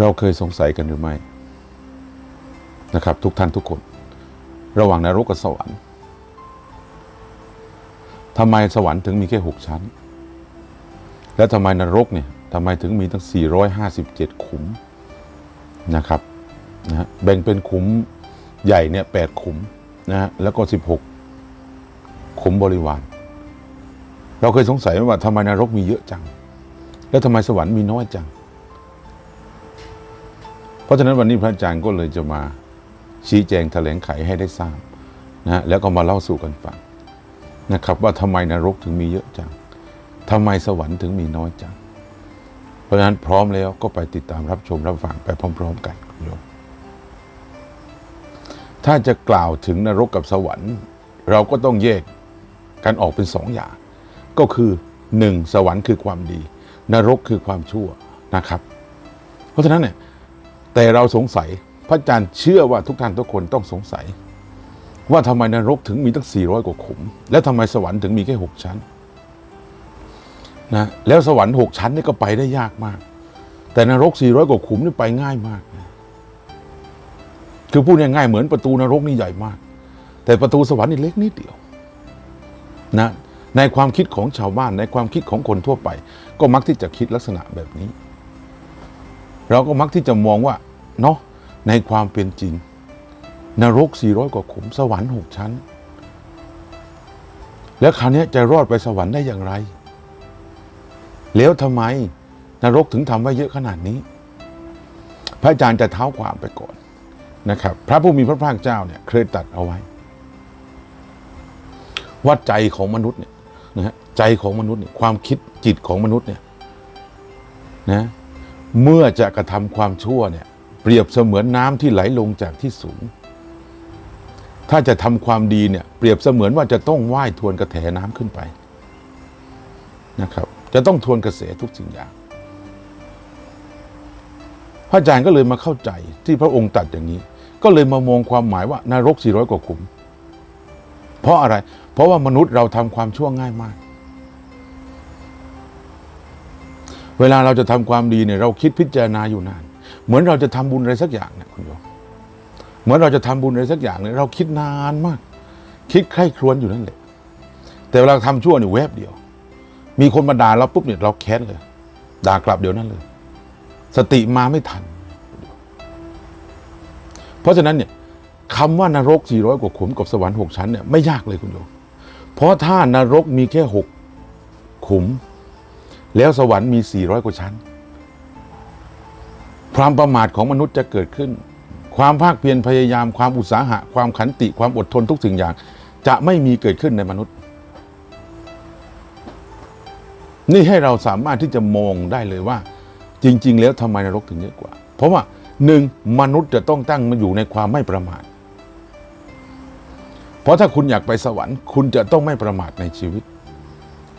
เราเคยสงสัยกันหรือไม่นะครับ ทุกท่านทุกคน ระหว่างนรกกับสวรรค์ทำไมสวรรค์ถึงมีแค่หกชั้น แล้วทำไมนรกเนี่ยทำไมถึงมีตั้ง 457 ขุมนะครับนะแบ่งเป็นขุมใหญ่เนี่ยแปดขุมนะฮะแล้วก็ 16 ขุมบริวาร เราเคยสงสัยว่าทำไมนรกมีเยอะจัง แล้วทำไมสวรรค์มีน้อยจัง ราะฉะนั้นวันนี้พระอาจารย์ก็เลยจะมาชี้แจงแถลงไขให้ได้ทราบนะฮะแล้วก็มาเล่าสู่กันฟังนะครับ ว่าทำไมนรกถึงมีเยอะจังทำไมสวรรค์ถึงมีน้อยจัง เพราะฉะนั้นพร้อมแล้วก็ไปติดตามรับชมรับฟังไปพร้อม ๆ กันคุณโยมถ้าจะกล่าวถึงนรกกับสวรรค์ เราก็ต้องแยกกันออกเป็นสองอย่าง ก็คือหนึ่งสวรรค์คือความดี นรกคือความชั่วนะครับ เพราะฉะนั้นเนี่ย แต่เราสงสัยพระอาจารย์เชื่อว่าทุกท่านทุกคนต้องสงสัย ว่าทำไมนรกถึงมีตั้ง 400 กว่าขุม และทำไมสวรรค์ถึงมีแค่ 6 ชั้นนะแล้วสวรรค์ 6 ชั้นนี่ก็ไปได้ยากมาก แต่นรก 400 กว่าขุมนี่ไปง่ายมากนะคือพูดง่ายๆเหมือนประตูนรกนี่ใหญ่มาก แต่ประตูสวรรค์นี่เล็กนิดเดียวนะในความคิดของชาวบ้านในความคิดของคนทั่วไป ก็มักที่จะคิดลักษณะแบบนี้ เราก็มักที่จะมองว่าเนาะในความเป็นจริง นรก 400 กว่าขุมสวรรค์ 6 ชั้น แล้วคราวนี้จะรอดไปสวรรค์ได้อย่างไร แล้วทำไมนรกถึงทำไว้เยอะขนาดนี้ พระอาจารย์จะเท้าความไปก่อนนะครับ พระผู้มีพระภาคเจ้าเนี่ยเคยตัดเอาไว้ ว่าใจของมนุษย์เนี่ยนะฮะใจของมนุษย์เนี่ยความคิดจิตของมนุษย์เนี่ยนะ เมื่อจะกระทำความชั่วเนี่ยเปรียบเสมือนน้ำที่ไหลลงจากที่สูง ถ้าจะทำความดีเนี่ยเปรียบเสมือนว่าจะต้องว่ายทวนกระแสน้ำขึ้นไปนะครับ จะต้องทวนกระแสทุกสิ่งอย่าง พระอาจารย์ก็เลยมาเข้าใจที่พระองค์ตัดอย่างนี้ ก็เลยมามองความหมายว่านรก400กว่าขุม เพราะอะไร เพราะว่ามนุษย์เราทำความชั่วง่ายมาก เวลาเราจะทำความดีเนี่ยเราคิดพิจารณาอยู่นาน เหมือนเราจะทำบุญอะไรสักอย่างเนี่ยคุณโยมเหมือนเราจะทำบุญอะไรสักอย่างเนี่ยเราคิดนานมาก คิดใคร่ครวญอยู่นั่นแหละ แต่เวลาทำชั่วเนี่ยแวบเดียว มีคนมาด่าเราปุ๊บเนี่ยเราแค้นเลย ด่ากลับเดี๋ยวนั้นเลย สติมาไม่ทัน เพราะฉะนั้นเนี่ยคำว่านรก 400 กว่าขุมกับสวรรค์ 6 ชั้นเนี่ยไม่ยากเลยคุณโยมเพราะถ้านรกมีแค่ 6 ขุม แล้วสวรรค์มี 400 กว่าชั้น ความประมาทของมนุษย์จะเกิดขึ้น ความภาคเพียรพยายาม ความอุตสาหะ ความขันติ ความอดทนทุกสิ่งอย่าง จะไม่มีเกิดขึ้นในมนุษย์ นี่ให้เราสามารถที่จะมองได้เลยว่า จริง ๆ แล้วทำไมนรกถึงเยอะกว่า เพราะว่าหนึ่งมนุษย์จะต้องตั้งมาอยู่ในความไม่ประมาท เพราะถ้าคุณอยากไปสวรรค์ คุณจะต้องไม่ประมาทในชีวิต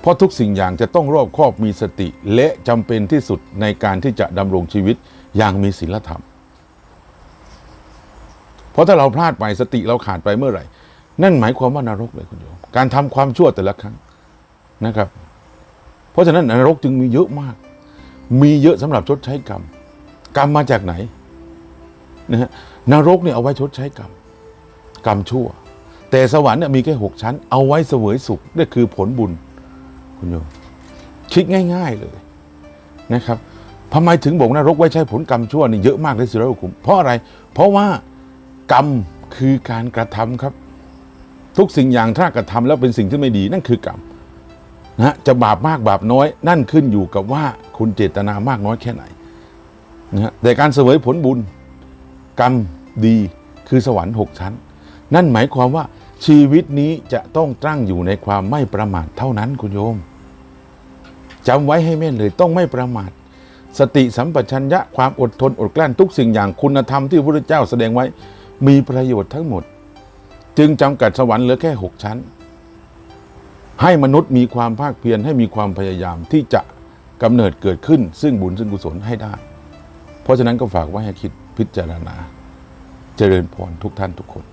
เพราะทุกสิ่งอย่างจะต้องรอบคอบมีสติ และจำเป็นที่สุดในการที่จะดำรงชีวิตอย่างมีศีลธรรม เพราะถ้าเราพลาดไปสติเราขาดไปเมื่อไหร่ นั่นหมายความว่านรกเลยคุณโยมการทำความชั่วแต่ละครั้งนะครับ เพราะฉะนั้นนรกจึงมีเยอะมาก มีเยอะสำหรับชดใช้กรรม กรรมมาจากไหนนะฮะนรกเนี่ยเอาไว้ชดใช้กรรม กรรมชั่ว แต่สวรรค์เนี่ยมีแค่หกชั้น เอาไว้เสวยสุขนี่คือผลบุญ คุณโยมคิดง่าย ๆเลยนะครับทำไมถึงบอกนรกไว้ใช้ผลกรรมชั่วนี่เยอะมากเลยสิร้อยขุมเพราะอะไร เพราะว่ากรรมคือการกระทำครับ ทุกสิ่งอย่างถ้ากระทำแล้วเป็นสิ่งที่ไม่ดีนั่นคือกรรมนะฮะจะบาปมากบาปน้อย นั่นขึ้นอยู่กับว่าคุณเจตนามากน้อยแค่ไหนนะฮะแต่การเสวยผลบุญ กรรมดีคือสวรรค์หกชั้น นั่นหมายความว่าชีวิตนี้จะต้องตั้งอยู่ในความไม่ประมาทเท่านั้นคุณโยม จำไว้ให้แม่นเลยต้องไม่ประมาทสติสัมปชัญญะความอดทนอดกลั้นทุกสิ่งอย่างคุณธรรมที่พระพุทธเจ้าแสดงไว้มีประโยชน์ทั้งหมด จึงจำกัดสวรรค์เหลือแค่หกชั้น ให้มนุษย์มีความภาคเพียรให้มีความพยายามที่จะกำเนิดเกิดขึ้น ซึ่งบุญซึ่งกุศลให้ได้ เพราะฉะนั้นก็ฝากไว้ให้คิดพิจารณา เจริญพรทุกท่านทุกคน